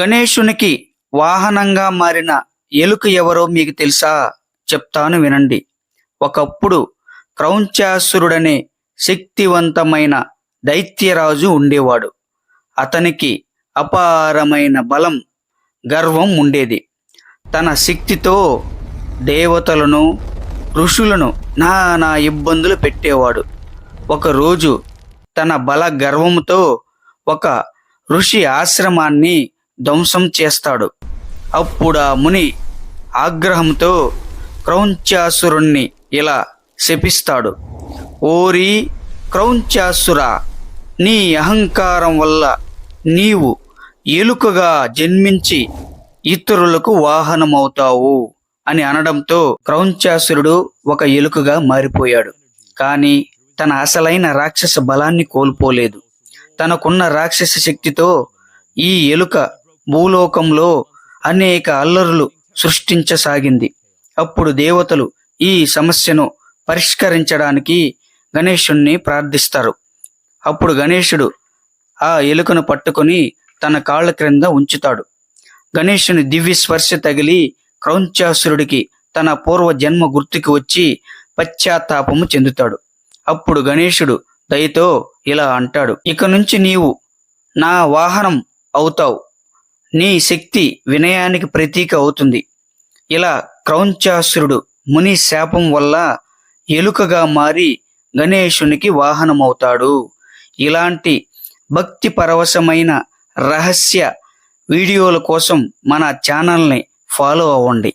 గణేశునికి వాహనంగా మారిన ఎలుక ఎవరో మీకు తెలుసా? చెప్తాను వినండి. ఒకప్పుడు క్రౌంచాసురుడనే శక్తివంతమైన దైత్యరాజు ఉండేవాడు. అతనికి అపారమైన బలం గర్వం ఉండేది. తన శక్తితో దేవతలను ఋషులను నానా ఇబ్బందులు పెట్టేవాడు. ఒకరోజు తన బల గర్వంతో ఒక ఋషి ఆశ్రమాన్ని ధ్వంసం చేస్తాడు. అప్పుడు ఆ ముని ఆగ్రహంతో క్రౌంచాసురుణ్ణి ఇలా శపిస్తాడు. ఓరి క్రౌంచాసురా నీ అహంకారం వల్ల నీవు ఎలుకగా జన్మించి ఇతరులకు వాహనమవుతావు అని అనడంతో క్రౌంచాసురుడు ఒక ఎలుకగా మారిపోయాడు. కానీ తన అసలైన రాక్షస బలాన్ని కోల్పోలేదు. తనకున్న రాక్షస శక్తితో ఈ ఎలుక భూలోకంలో అనేక అల్లరులు సృష్టించసాగింది. అప్పుడు దేవతలు ఈ సమస్యను పరిష్కరించడానికి గణేశుణ్ణి ప్రార్థిస్తారు. అప్పుడు గణేశుడు ఆ ఎలుకను పట్టుకొని తన కాళ్ళ క్రింద ఉంచుతాడు. గణేశుని దివ్య స్పర్శ తగిలి క్రౌంచాసురుడికి తన పూర్వ జన్మ గుర్తుకు వచ్చి పశ్చాత్తాపము చెందుతాడు. అప్పుడు గణేశుడు దయతో ఇలా అంటాడు ఇక నుంచి నీవు నా వాహనం అవుతావు. నీ శక్తి వినయానికి ప్రతీక అవుతుంది. ఇలా క్రౌంచాసురుడు ముని శాపం వల్ల ఎలుకగా మారి గణేశునికి వాహనమవుతాడు. ఇలాంటి భక్తి పరవశమైన రహస్య వీడియోల కోసం మన ఛానల్ని ఫాలో అవ్వండి.